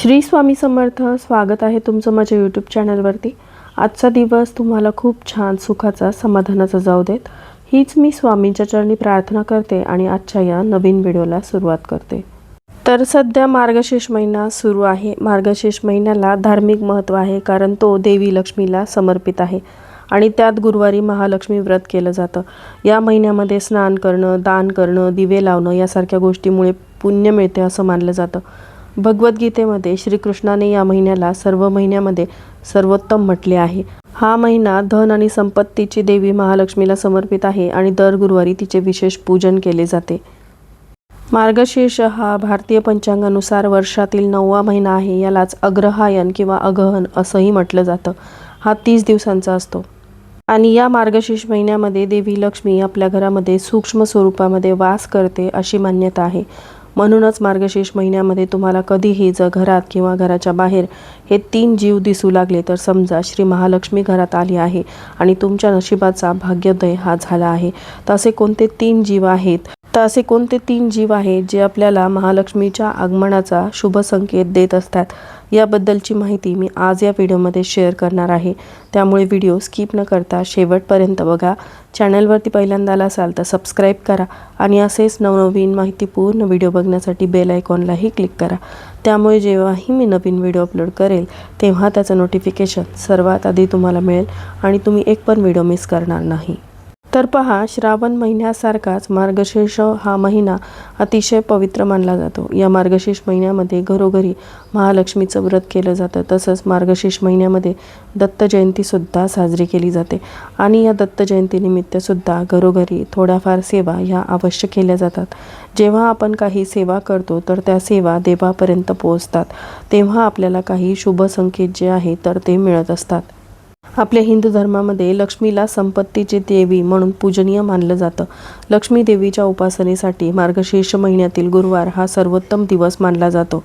श्री स्वामी समर्थ स्वागत आहे तुमचं माझ्या यूट्यूब चॅनलवरती आजचा दिवस तुम्हाला खूप छान सुखाचा समाधानाचा जाऊ देत. हीच मी स्वामींच्या चरणी प्रार्थना करते आणि आजच्या या नवीन व्हिडिओला सुरुवात करते. तर सध्या मार्गशीर्ष महिना सुरू आहे. मार्गशीर्ष महिन्याला धार्मिक महत्त्व आहे कारण तो देवी लक्ष्मीला समर्पित आहे आणि त्यात गुरुवारी महालक्ष्मी व्रत केलं जातं. या महिन्यामध्ये स्नान करणं दान करणं दिवे लावणं यासारख्या गोष्टीमुळे पुण्य मिळते असं मानलं जातं. भगवद्गीतेमध्ये श्रीकृष्णाने या महिन्याला सर्व महिन्यामध्ये सर्वोत्तम म्हटले आहे. हा महिना धन आणि संपत्तीची देवी महालक्ष्मीला समर्पित आहे आणि दर गुरुवारी तिचे विशेष पूजन केले जाते. मार्गशीर्ष हा भारतीय पंचांगानुसार वर्षातील नववा महिना आहे यालाच अग्रहायन किंवा अगहन असंही म्हटलं जातं. हा तीस दिवसांचा असतो. आणि या मार्गशीर्ष महिन्यामध्ये देवी लक्ष्मी आपल्या घरामध्ये सूक्ष्म स्वरूपामध्ये वास करते अशी मान्यता आहे. म्हणूनच मार्गशीर्ष महिन्यामध्ये तुम्हाला कधीही जर घरात किंवा घराच्या बाहेर हे तीन जीव दिसू लागले तर समजा श्री महालक्ष्मी घरात आली आहे आणि तुमच्या नशिबाचा भाग्योदय हा झाला आहे. तर असे कोणते तीन जीव आहेत? तर असे कोणते तीन जीव आहेत जे आपल्याला महालक्ष्मीच्या आगमनाचा शुभ संकेत देत असतात? याबद्दलची माहिती मी आज या व्हिडिओमध्ये शेअर करणार आहे. त्यामुळे व्हिडिओ स्किप न करता शेवटपर्यंत बघा. चॅनलवरती पहिल्यांदा आला असाल तर सबस्क्राईब करा आणि असेच नवनवीन माहितीपूर्ण व्हिडिओ बघण्यासाठी बेल आयकॉनलाही क्लिक करा. त्यामुळे जेव्हाही मी नवीन व्हिडिओ अपलोड करेल तेव्हा त्याचं नोटिफिकेशन सर्वात आधी तुम्हाला मिळेल आणि तुम्ही एक पण व्हिडिओ मिस करणार नाही. तर पहा श्रावण महिन्यासारखाच मार्गशीर्ष हा महिना अतिशय पवित्र मानला जातो. या मार्गशीर्ष महिन्यामध्ये घरोघरी महालक्ष्मीचं व्रत केलं जातं. तसंच मार्गशीर्ष महिन्यामध्ये दत्त जयंतीसुद्धा साजरी केली जाते. आणि या दत्त जयंतीनिमित्तसुद्धा घरोघरी थोड्याफार सेवा ह्या अवश्य केल्या जातात. जेव्हा आपण काही सेवा करतो तर त्या सेवा देवापर्यंत पोहोचतात. तेव्हा आपल्याला काही शुभ संकेत जे आहे तर ते मिळत असतात. आपल्या हिंदू धर्मामध्ये लक्ष्मीला संपत्तीची देवी म्हणून पूजनीय मानलं जातं. लक्ष्मी देवीच्या उपासनेसाठी मार्गशीर्ष महिन्यातील गुरुवार हा सर्वोत्तम दिवस मानला जातो.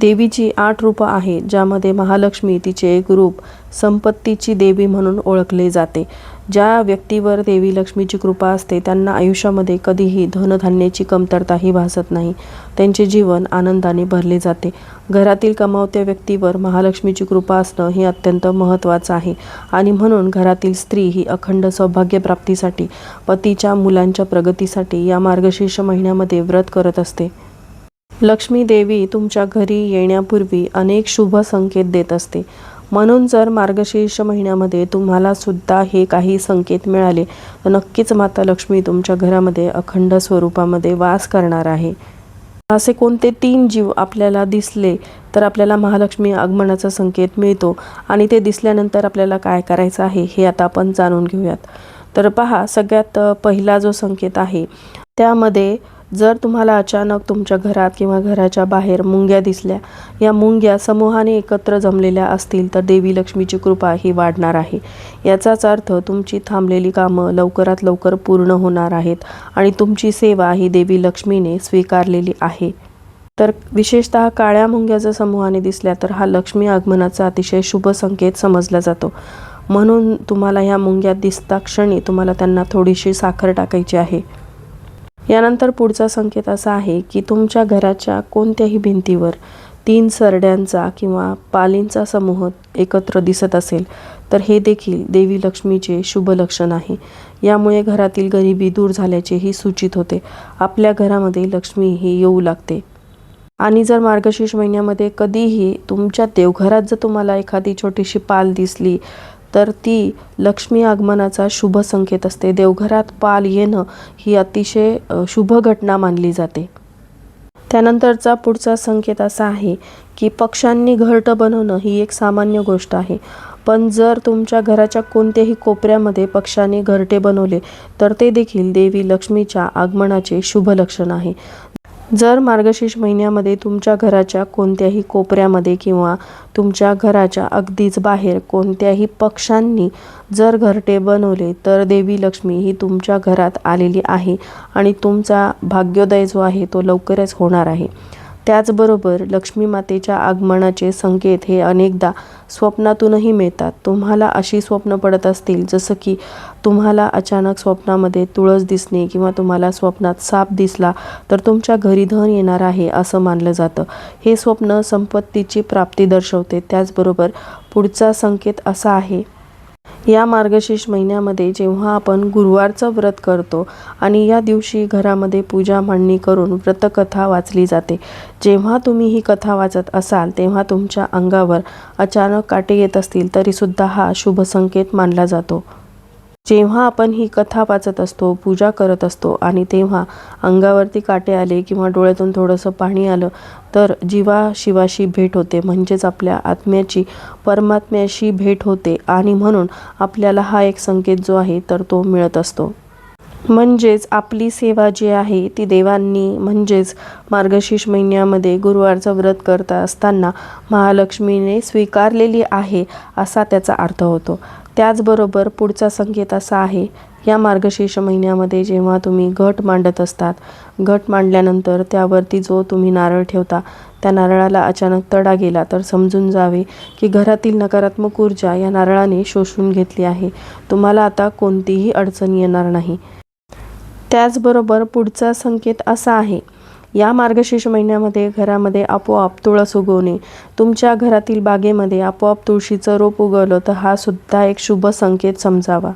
देवीची आठ रूपं आहेत ज्यामध्ये महालक्ष्मी तिचे एक रूप संपत्तीची देवी म्हणून ओळखले जाते. ज्या व्यक्तीवर देवी लक्ष्मीची कृपा असते त्यांना आयुष्यामध्ये कधीही धनधान्याची कमतरताही भासत नाही. त्यांचे जीवन आनंदाने भरले जाते. घरातील कमावत्या व्यक्तीवर महालक्ष्मीची कृपा असणं हे अत्यंत महत्त्वाचं आहे. आणि म्हणून घरातील स्त्री ही अखंड सौभाग्यप्राप्तीसाठी पतीच्या मुलांच्या प्रगतीसाठी या मार्गशीर्ष महिन्यामध्ये व्रत करत असते. लक्ष्मी देवी तुमच्या घरी येण्यापूर्वी अनेक शुभ संकेत देत असते. म्हणून जर मार्गशीर्ष महिन्यामध्ये तुम्हाला सुद्धा हे काही संकेत मिळाले तर नक्कीच माता लक्ष्मी तुमच्या घरामध्ये अखंड स्वरूपामध्ये वास करणार आहे. असे कोणते तीन जीव आपल्याला दिसले तर आपल्याला महालक्ष्मी आगमनाचा संकेत मिळतो. आणि ते दिसल्यानंतर आपल्याला काय करायचं आहे हे आता आपण जाणून घेऊयात. तर पहा सगळ्यात पहिला जो संकेत आहे त्यामध्ये जर तुम्हाला अचानक तुमच्या घरात किंवा घराच्या बाहेर मुंग्या दिसल्या या मुंग्या समूहाने एकत्र जमलेल्या असतील तर देवी लक्ष्मीची कृपा ही वाढणार आहे. याचाच अर्थ तुमची थांबलेली कामं लवकरात लवकर पूर्ण होणार आहेत आणि तुमची सेवा ही देवी लक्ष्मीने स्वीकारलेली आहे. तर विशेषतः काळ्या मुंग्या जर समूहाने दिसल्या तर हा लक्ष्मी आगमनाचा अतिशय शुभ संकेत समजला जातो. म्हणून तुम्हाला ह्या मुंग्या दिसता क्षणी तुम्हाला त्यांना थोडीशी साखर टाकायची आहे. यानंतर पुढचा संकेत असा आहे की तुमच्या घराच्या कोणत्याही भिंतीवर तीन सरड्यांचा किंवा पालींचा समूह एकत्र दिसत असेल तर हे देखील देवी लक्ष्मीचे शुभ लक्षण आहे. यामुळे घरातील गरिबी दूर झाल्याचेही सूचित होते. आपल्या घरामध्ये लक्ष्मी ही येऊ लागते. आणि जर मार्गशीर्ष महिन्यामध्ये कधीही तुमच्या देवघरात जर तुम्हाला एखादी छोटीशी पाल दिसली तर ती लक्ष्मी आगमनाचा शुभ संकेत असते. देवघरात पाल येणं ही अतिशय शुभ घटना मानली जाते. त्यानंतरचा पुढचा संकेत असा आहे की पक्ष्यांनी घरट बनवणं ही एक सामान्य गोष्ट आहे. पण जर तुमच्या घराच्या कोणत्याही कोपऱ्यामध्ये पक्ष्यांनी घरटे बनवले तर ते देखील देवी लक्ष्मीच्या आगमनाचे शुभ लक्षण आहे. जर मार्गशीर्ष महिन्यामध्ये तुमच्या घराच्या कोणत्याही कोपऱ्यामध्ये किंवा तुमच्या घराच्या अगदीच बाहेर कोणत्याही पक्षांनी जर घरटे बनवले तर देवी लक्ष्मी ही तुमच्या घरात आलेली आहे आणि तुमचा भाग्योदय जो आहे तो लवकरच होणार आहे. त्याचबरोबर लक्ष्मी मातेच्या आगमनाचे संकेत हे अनेकदा स्वप्नातूनही मिळतात. तुम्हाला अशी स्वप्न पडत असतील जसं की तुम्हाला अचानक स्वप्नामध्ये तुळस दिसणे किंवा तुम्हाला स्वप्नात साप दिसला तर तुमच्या घरी धन येणार आहे असं मानलं जातं. हे स्वप्न संपत्तीची प्राप्ती दर्शवते. त्याचबरोबर पुढचा संकेत असा आहे या मार्गशीर्ष महिन्यामध्ये जेव्हा आपण गुरुवारचं व्रत करतो आणि या दिवशी घरामध्ये पूजा मांडणी करून व्रतकथा वाचली जाते जेव्हा तुम्ही ही कथा वाचत असाल तेव्हा तुमच्या अंगावर अचानक काटे येत असतील तरीसुद्धा हा शुभ संकेत मानला जातो. जेव्हा आपण ही कथा वाचत असतो पूजा करत असतो आणि तेव्हा अंगावरती काटे आले किंवा डोळ्यातून थोडंसं पाणी आलं तर जीवा शिवाशी भेट होते म्हणजेच आपल्या आत्म्याची परमात्म्याशी भेट होते आणि म्हणून आपल्याला हा एक संकेत जो आहे तर तो मिळत असतो. म्हणजेच आपली सेवा जी आहे ती देवांनी म्हणजेच मार्गशीर्ष महिन्यामध्ये गुरुवारचं व्रत करता असताना महालक्ष्मीने स्वीकारलेली आहे असा त्याचा अर्थ होतो. त्याचबरोबर पुढचा संकेत असा आहे या मार्गशीर्ष महिन्यामध्ये जेव्हा तुम्ही घट मांडत असतात घट मांडल्यानंतर त्यावरती जो तुम्ही नारळ ठेवता त्या नारळाला अचानक तडा गेला तर समजून जावे की घरातील नकारात्मक ऊर्जा या नारळाने शोषून घेतली आहे. तुम्हाला आता कोणतीही अडचण येणार नाही. त्याचबरोबर पुढचा संकेत असा आहे या मार्गशीर्ष महिन्यामध्ये घरामध्ये आपोआप तुळस उगवणे तुमच्या घरातील बागेमध्ये आपोआप तुळशीचं रोप उगवलं तर हा सुद्धा एक शुभ संकेत समजावा.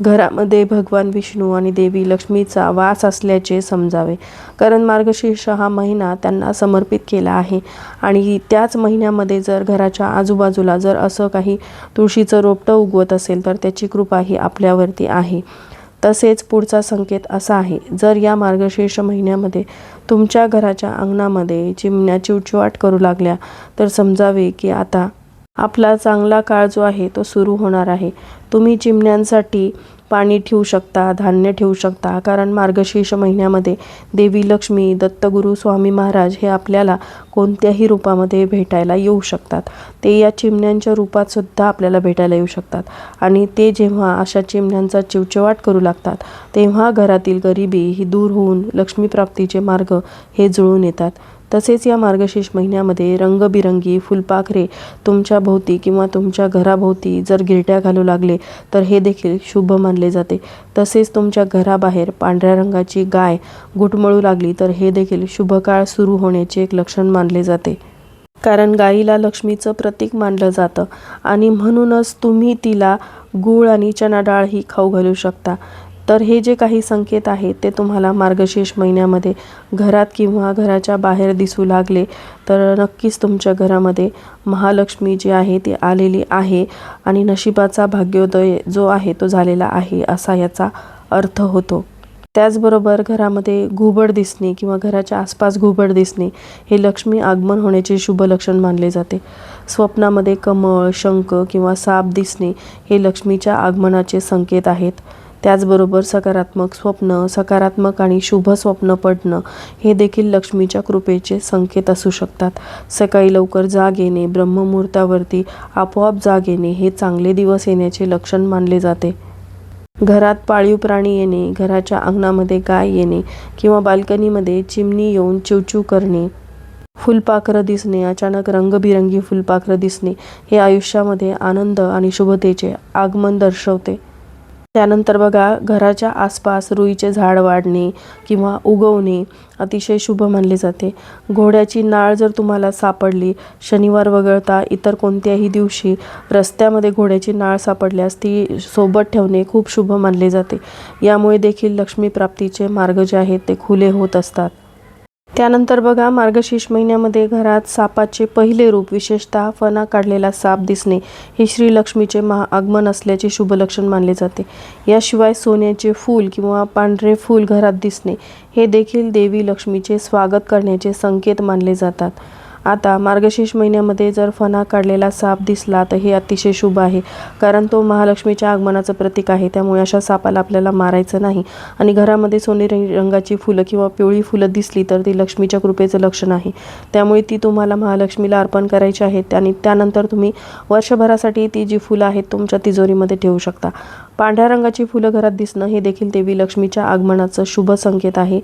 घरामध्ये भगवान विष्णू आणि देवी लक्ष्मीचा वास असल्याचे समजावे. कारण मार्गशीर्ष हा महिना त्यांना समर्पित केला आहे आणि त्याच महिन्यामध्ये जर घराच्या आजूबाजूला जर असं काही तुळशीचं रोपटं उगवत असेल तर त्याची कृपा ही आपल्यावरती आहे. तसेच पुढचा संकेत असा आहे जर या मार्गशीर्ष महिन्यामध्ये तुमच्या घराच्या अंगणामध्ये चिमण्या चिवचिवाट करू लागल्या तर समजावे की आता आपला चांगला काळ जो आहे तो सुरू होणार आहे. तुम्ही चिमण्यांसाठी पाणी ठेवू शकता धान्य ठेवू शकता. कारण मार्गशीर्ष महिन्यामध्ये देवी लक्ष्मी दत्तगुरू स्वामी महाराज हे आपल्याला कोणत्याही रूपामध्ये भेटायला येऊ शकतात. ते या चिमण्यांच्या रूपातसुद्धा आपल्याला भेटायला येऊ शकतात. आणि ते जेव्हा अशा चिमण्यांचा चिवचिवाट करू लागतात तेव्हा घरातील गरिबी ही दूर होऊन लक्ष्मीप्राप्तीचे मार्ग हे जुळून येतात. तसेच या मार्गशीर्ष महिन्यामध्ये रंगबिरंगी फुलपाखरे तुमच्या भोवती किंवा तुमच्या घराभोवती जर गिरट्या घालू लागले तर हे देखील शुभ मानले जाते. तसेच तुमच्या घराबाहेर पांढऱ्या रंगाची गाय घुटमळू लागली तर हे देखील शुभकाळ सुरू होण्याचे एक लक्षण मानले जाते. कारण गाईला लक्ष्मीचं प्रतीक मानलं जातं आणि म्हणूनच तुम्ही तिला गूळ आणि चना डाळ ही खाऊ घालू शकता. तर हे जे काही संकेत आहेत ते तुम्हाला मार्गशीर्ष महिन्यामध्ये घरात किंवा घराच्या बाहेर दिसू लागले तर नक्कीच तुमच्या घरामध्ये महालक्ष्मी जी आहे ती आलेली आहे आणि नशिबाचा भाग्योदय जो आहे तो झालेला आहे असा याचा अर्थ होतो. त्याचबरोबर घरामध्ये घुबड दिसणे किंवा घराच्या आसपास घुबड दिसणे हे लक्ष्मी आगमन होण्याचे शुभ लक्षण मानले जाते. स्वप्नामध्ये कमळ शंख किंवा साप दिसणे हे लक्ष्मीच्या आगमनाचे संकेत आहेत. त्याचबरोबर सकारात्मक स्वप्न सकारात्मक आणि शुभ स्वप्न पडणं हे देखील लक्ष्मीच्या कृपेचे संकेत असू शकतात. सकाळी लवकर जाग येणे ब्रह्ममुहूर्तावरती आपोआप जाग येणे हे चांगले दिवस येण्याचे लक्षण मानले जाते. घरात पाळीव प्राणी येणे घराच्या अंगणामध्ये गाय येणे किंवा बाल्कनीमध्ये चिमणी येऊन चिवचिव करणे फुलपाखरं दिसणे अचानक रंगबिरंगी फुलपाखरं दिसणे हे आयुष्यामध्ये आनंद आणि शुभतेचे आगमन दर्शवते. त्यानंतर बघा घराच्या आसपास रुईचे झाड वाढणे किंवा उगवणे अतिशय शुभ मानले जाते. घोड्याची नाळ जर तुम्हाला सापडली शनिवार वगळता इतर कोणत्याही दिवशी रस्त्यामध्ये घोड्याची नाळ सापडल्यास ती सोबत ठेवणे खूप शुभ मानले जाते. यामुळे देखील लक्ष्मीप्राप्तीचे मार्ग जे आहेत ते खुले होत असतात. त्यानंतर बघा मार्गशीर्ष महिन्यामध्ये घरात सापाचे पहिले रूप विशेषतः फणा काढलेला साप दिसणे हे श्रीलक्ष्मीचे महाआगमन महा आगमन असल्याचे शुभलक्षण मानले जाते. याशिवाय सोन्याचे फूल किंवा पांढरे फूल घरात दिसणे हे देखील देवी लक्ष्मीचे स्वागत करण्याचे संकेत मानले जातात. आता मार्गशीर्ष महिन्यामध्ये जर फणा काढलेला साप दिसला तर हे अतिशय शुभ आहे कारण तो महालक्ष्मीच्या आगमनाचं प्रतीक आहे. त्यामुळे अशा सापाला आपल्याला मारायचं नाही. आणि घरामध्ये सोनेरी रंगाची फुलं किंवा पिवळी फुलं दिसली तर ती लक्ष्मीच्या कृपेचं लक्षण आहे त्यामुळे ती तुम्हाला महालक्ष्मीला अर्पण करायची आहेत आणि त्यानंतर तुम्ही वर्षभरासाठी ती जी फुलं आहेत तुमच्या तिजोरीमध्ये ठेवू शकता. पांढऱ्या रंगाची फुलं घरात दिसणं हे देखील देवी लक्ष्मीच्या आगमनाचं शुभ संकेत आहे.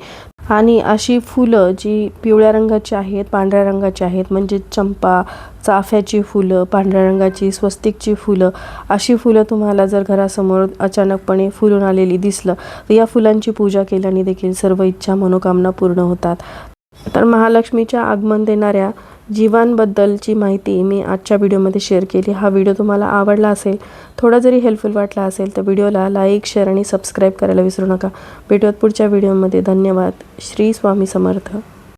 आणि अशी फुलं जी पिवळ्या रंगाची आहेत पांढऱ्या रंगाची आहेत म्हणजे चंपा चाफ्याची फुलं पांढऱ्या रंगाची स्वस्तिकची फुलं अशी फुलं तुम्हाला जर घरासमोर अचानकपणे फुलून आलेली दिसलं तर या फुलांची पूजा केल्याने देखील सर्व इच्छा मनोकामना पूर्ण होतात. तर महालक्ष्मीच्या आगमन देणाऱ्या जीवांबद्दलची माहिती मी आजच्या व्हिडिओमध्ये शेअर केली. हा व्हिडिओ तुम्हाला आवडला असेल थोडा जरी हेल्पफुल वाटला असेल तर व्हिडिओला लाईक शेअर आणि सबस्क्राईब करायला विसरू नका. भेटूयात पुढच्या व्हिडिओमध्ये. धन्यवाद. श्री स्वामी समर्थ.